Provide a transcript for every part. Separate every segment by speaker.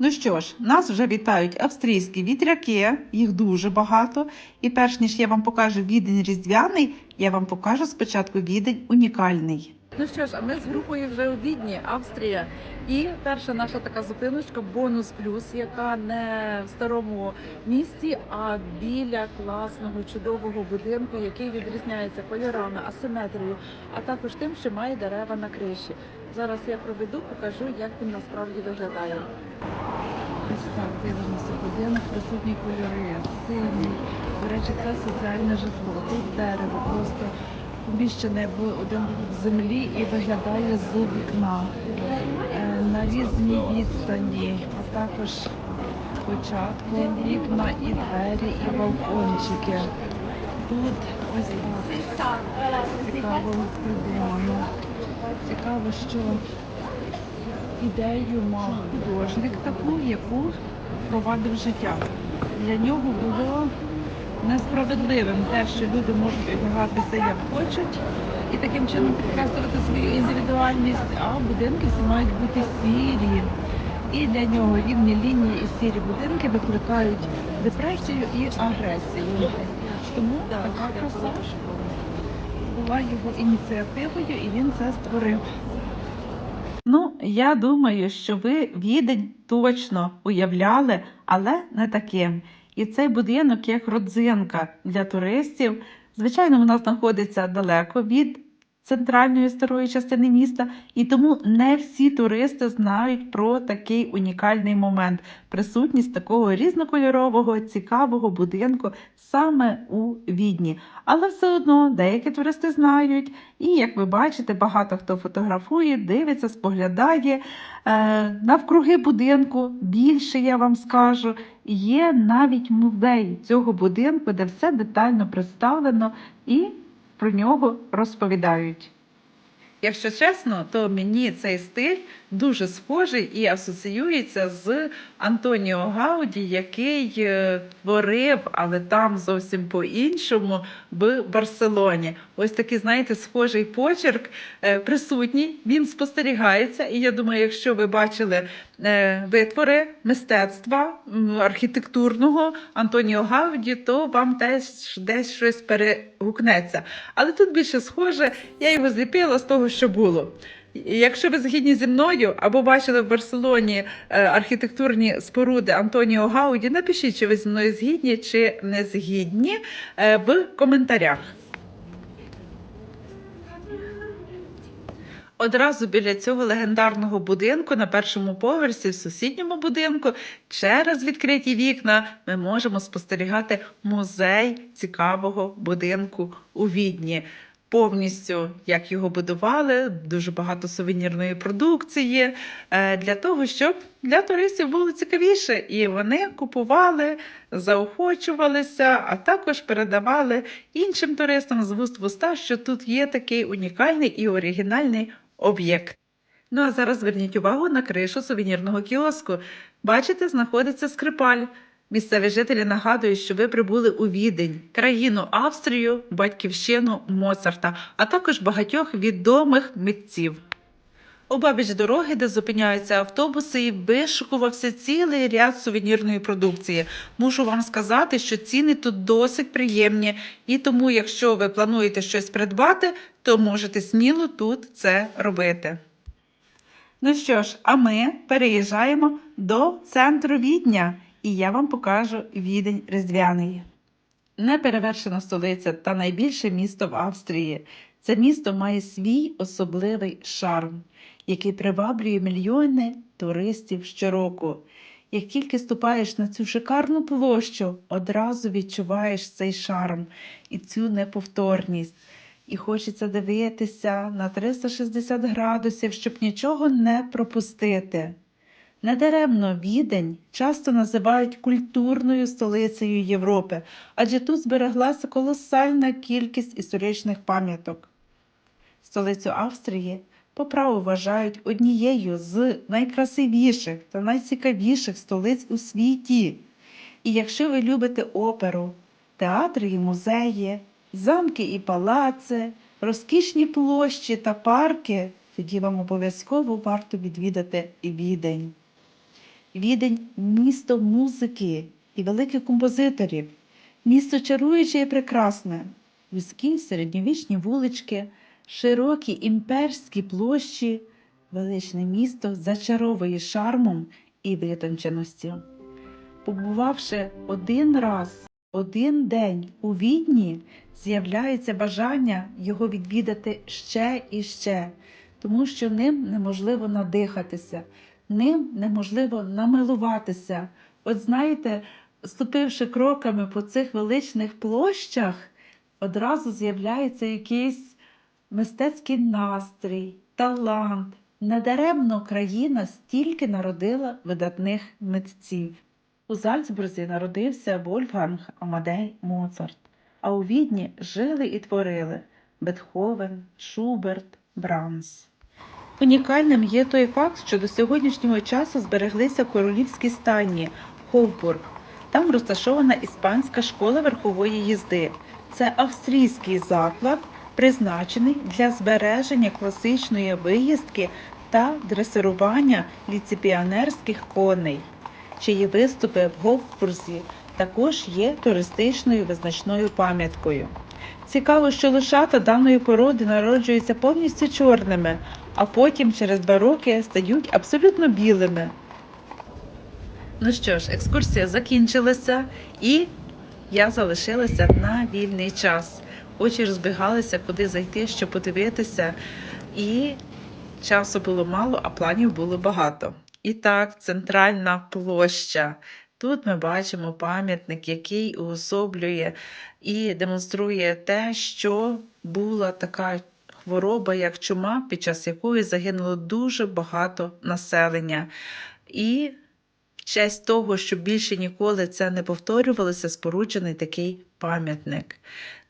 Speaker 1: Ну що ж, нас вже вітають австрійські вітряки, їх дуже багато. І перш ніж я вам покажу відень різдвяний, я вам покажу спочатку відень унікальний.
Speaker 2: Ну що ж, а ми з групою вже у Відні, Австрія. І перша наша така зупиночка бонус плюс, яка не в старому місті, а біля класного чудового будинку, який відрізняється кольорами, асиметрією, а також тим, що має дерева на криші. Зараз я проведу, покажу, як він насправді виглядає. Ось так дивимося будинок, присутні кольори, синій. До речі, це соціальне житло. Тут дерево просто поміщене один в землі і виглядає з вікна Е, на різній відстані, а також спочатку вікна і двері, і балкончики. Тут ось так цікаво придумано. Цікаво, що ідею мав художник таку, яку впровадив в життя. Для нього було несправедливим те, що люди можуть одягатися як хочуть і таким чином підкреслювати свою індивідуальність, а будинки всі мають бути сірі. І для нього рівні лінії і сірі будинки викликають депресію і агресію. Тому така краса була його ініціативою, і він це створив.
Speaker 1: Ну, я думаю, що ви відень точно уявляли, але не таким. І цей будинок як родзинка для туристів. Звичайно, вона знаходиться далеко від центральної старої частини міста, і тому не всі туристи знають про такий унікальний момент присутність такого різнокольорового, цікавого будинку саме у Відні. Але все одно деякі туристи знають, і як ви бачите, багато хто фотографує, дивиться, споглядає. Е, навкруги будинку більше я вам скажу. Є навіть музей цього будинку, де все детально представлено і про нього розповідають. Якщо чесно, то мені цей стиль дуже схожий і асоціюється з Антоніо Гауді, який е, творив, але там зовсім по-іншому в Барселоні. Ось такий, знаєте, схожий почерк е, присутній. Він спостерігається. І я думаю, якщо ви бачили е, витвори мистецтва архітектурного Антоніо Гауді, то вам теж десь щось перегукнеться. Але тут більше схоже, я його зліпила з того, що було. Якщо ви згідні зі мною або бачили в Барселоні е, архітектурні споруди Антоніо Гауді, напишіть, чи ви зі мною згідні чи не згідні е, в коментарях. Одразу біля цього легендарного будинку на першому поверсі, в сусідньому будинку, через відкриті вікна ми можемо спостерігати музей цікавого будинку у Відні. Повністю як його будували, дуже багато сувенірної продукції е, для того, щоб для туристів було цікавіше, і вони купували, заохочувалися, а також передавали іншим туристам з вуст в уста, що тут є такий унікальний і оригінальний об'єкт. Ну а зараз зверніть увагу на кришу сувенірного кіоску. Бачите, знаходиться скрипаль. Місцеві жителі нагадують, що ви прибули у Відень, країну Австрію, батьківщину Моцарта, а також багатьох відомих митців. Обабіч дороги, де зупиняються автобуси, і вишукувався цілий ряд сувенірної продукції. Мушу вам сказати, що ціни тут досить приємні, і тому, якщо ви плануєте щось придбати, то можете сміло тут це робити. Ну що ж, а ми переїжджаємо до центру Відня, і я вам покажу Відень Різдвяний. Неперевершена столиця та найбільше місто в Австрії. Це місто має свій особливий шарм, який приваблює мільйони туристів щороку. Як тільки ступаєш на цю шикарну площу, одразу відчуваєш цей шарм і цю неповторність. І хочеться дивитися на 360 градусів, щоб нічого не пропустити. Недаремно відень часто називають культурною столицею Європи, адже тут збереглася колосальна кількість історичних пам'яток. Столицю Австрії по праву вважають однією з найкрасивіших та найцікавіших столиць у світі. І якщо ви любите оперу, театри і музеї, замки і палаци, розкішні площі та парки, тоді вам обов'язково варто відвідати і відень. Відень місто музики і великих композиторів, місто чаруюче і прекрасне, вузькі середньовічні вулички, широкі імперські площі, величне місто зачаровує шармом і витонченості. Побувавши один раз, один день у Відні, з'являється бажання його відвідати ще і ще, тому що ним неможливо надихатися, ним неможливо намилуватися. От знаєте, ступивши кроками по цих величних площах, одразу з'являється якийсь мистецький настрій, талант. Недаремно країна стільки народила видатних митців. У Зальцбурзі народився Вольфганг Амадей Моцарт, а у Відні жили і творили Бетховен, Шуберт, Брамс. Унікальним є той факт, що до сьогоднішнього часу збереглися королівські стайні Ховбург. Там розташована іспанська школа верхової їзди. Це австрійський заклад, призначений для збереження класичної виїздки та дресирування ліцепіонерських коней чиї виступи в Говбурзі також є туристичною визначною пам'яткою. Цікаво, що лошата даної породи народжуються повністю чорними, а потім через два роки стають абсолютно білими. Ну що ж, екскурсія закінчилася, і я залишилася на вільний час. Очі розбігалися, куди зайти, що подивитися, і часу було мало, а планів було багато. І так, центральна площа. Тут ми бачимо пам'ятник, який уособлює і демонструє те, що була така хвороба, як чума, під час якої загинуло дуже багато населення. І в честь того, щоб більше ніколи це не повторювалося, споруджений такий пам'ятник.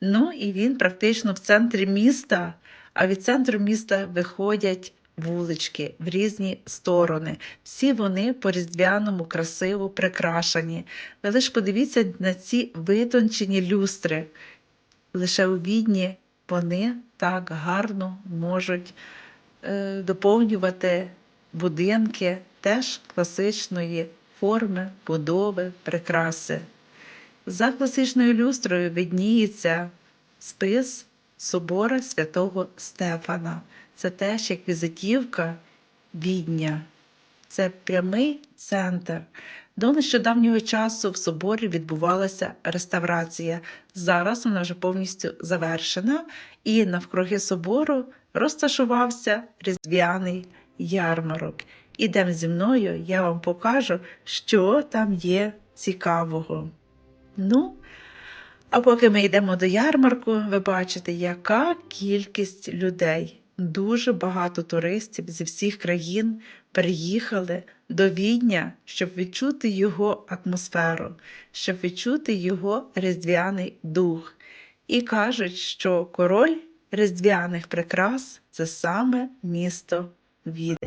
Speaker 1: Ну і він практично в центрі міста, а від центру міста виходять вулички в різні сторони. Всі вони по різдвяному красиво прикрашені. Ви лише подивіться на ці витончені люстри. Лише у відні вони так гарно можуть е, доповнювати будинки теж класичної форми, будови, прикраси. За класичною люстрою видніється спис собора святого Стефана. Це теж як візитівка Відня. Це прямий центр. До нещодавнього часу в соборі відбувалася реставрація. Зараз вона вже повністю завершена, і навкруги собору розташувався різдвяний ярмарок. Ідемо зі мною, я вам покажу, що там є цікавого. Ну, а поки ми йдемо до ярмарку, ви бачите, яка кількість людей. Дуже багато туристів зі всіх країн приїхали до Відня, щоб відчути його атмосферу, щоб відчути його різдвяний дух. І кажуть, що король різдвяних прикрас це саме місто Відень.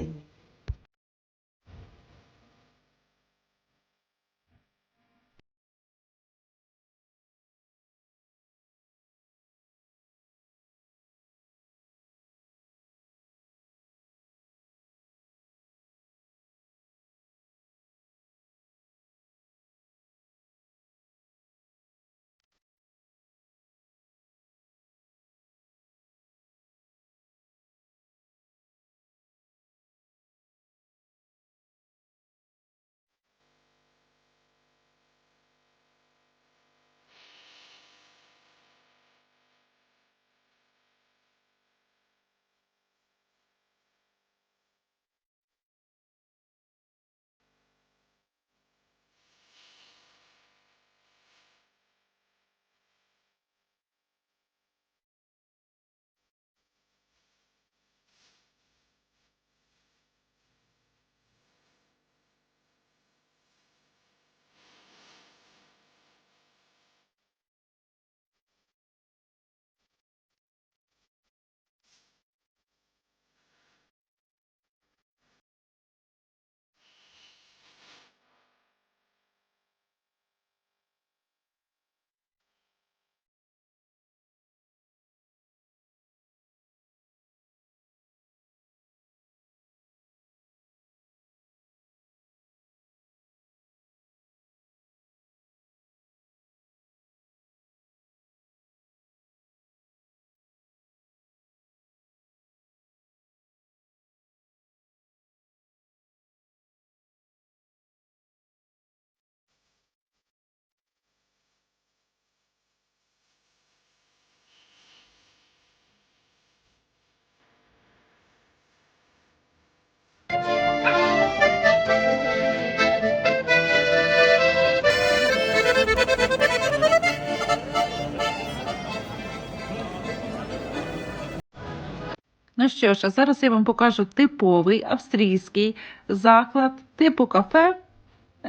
Speaker 3: Що ж, а зараз я вам покажу типовий австрійський заклад, типу кафе,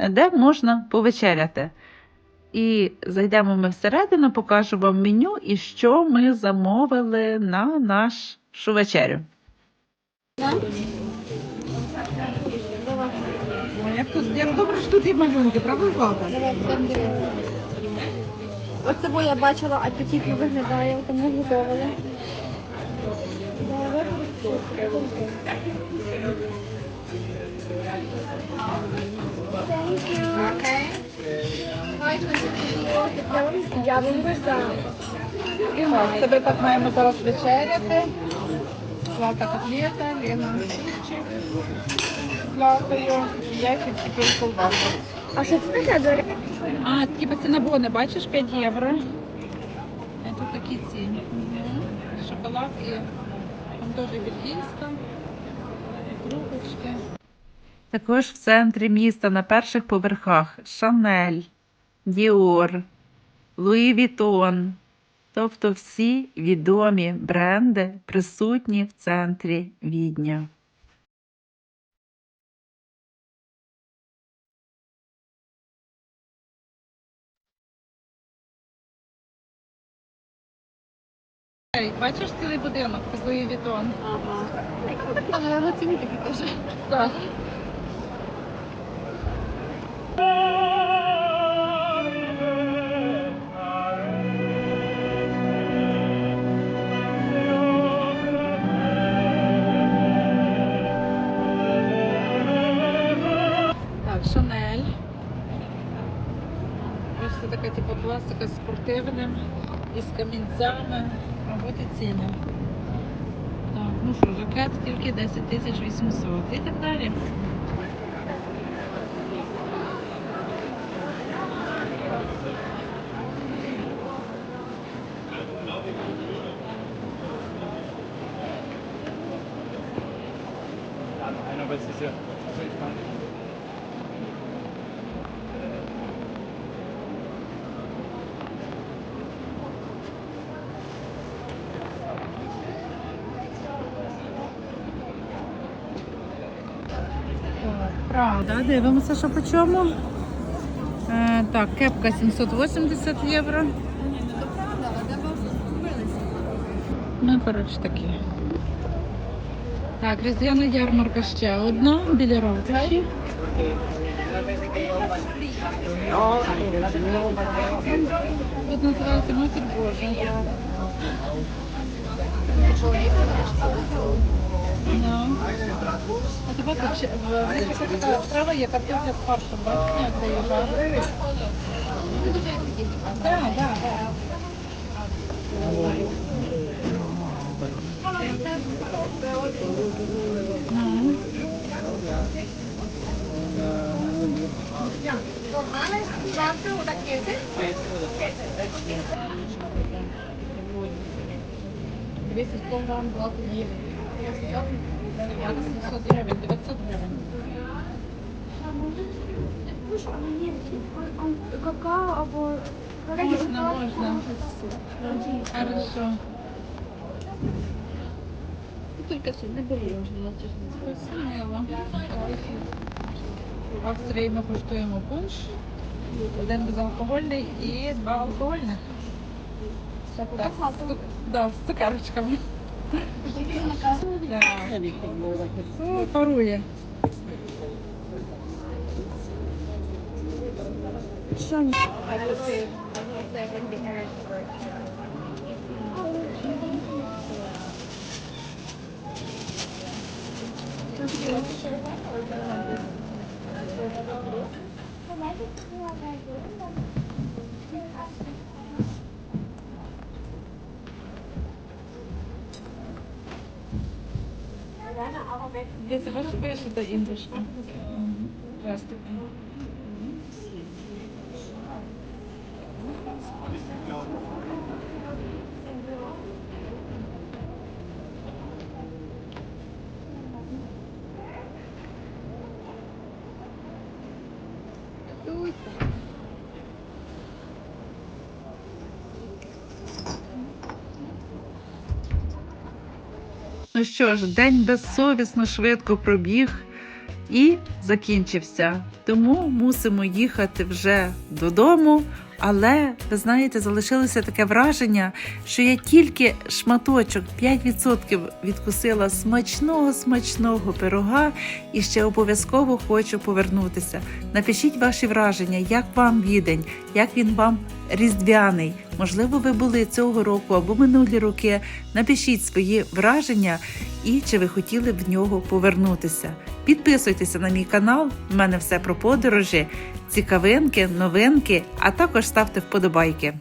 Speaker 3: де можна повечеряти. І зайдемо ми всередину, покажу вам меню і що ми замовили на нашу вечерю. Як, добре, що тут є малюнки, правда, Влада?
Speaker 4: Оце бо я бачила, апетитно виглядає, тому готували. Я вам
Speaker 1: Тебе так маємо зараз вечеряти. Злата котлета, Лена супчик. Златою, яйця і колбасу.
Speaker 4: А що це таке, до речі?
Speaker 1: А, такі пацинабони, бачиш, 5 євро. Тут такі ціни. Шоколад і теж бельгійська. Трубочки.
Speaker 3: Також в центрі міста на перших поверхах Шанель, Діор, Луї Вітон. Тобто всі відомі бренди присутні в центрі Відня.
Speaker 1: Бачиш цілий будинок Луї Вітон?
Speaker 4: Ага. Але на ціні такі теж.
Speaker 1: Так. Так, Шанель. Ось це така типу пластика з спортивним і з камінцями. Роботи ціни. Так, ну що, жакет тільки 10 тисяч 800 і так далі.
Speaker 5: Einer, weil es ist ja.
Speaker 1: Правда, дивимося, що по чому. Е, так, кепка 780 євро. Ну, коротше такі. Так, різдвяна ярмарка ще одна біля ровтичі. Тут називається Матір Божа. Ну. А тебе тут ще в Мексиці така страва є картопля з фаршем, бачите, як заїжджає? Так, так, так. Ну. Двісті сто грам 20 гривень. Я 700 гривень, 900 гривень.
Speaker 4: Какао або
Speaker 1: Можна, можна. Хорошо.
Speaker 4: Тільки це не беру.
Speaker 1: В Австрії ми куштуємо пунш. Один безалкогольний і два алкогольних. Так, з, да, з цукерочками. Oh, parulha.
Speaker 4: Thank you.
Speaker 1: Десь ви ж пишете індушка. Здравствуйте. Що ж, день безсовісно швидко пробіг і закінчився. Тому мусимо їхати вже додому. Але ви знаєте, залишилося таке враження, що я тільки шматочок 5% відкусила смачного смачного пирога і ще обов'язково хочу повернутися. Напишіть ваші враження, як вам відень, як він вам різдвяний. Можливо, ви були цього року або минулі роки. Напишіть свої враження і чи ви хотіли б в нього повернутися. Підписуйтеся на мій канал. У мене все про подорожі, цікавинки, новинки, а також ставте вподобайки.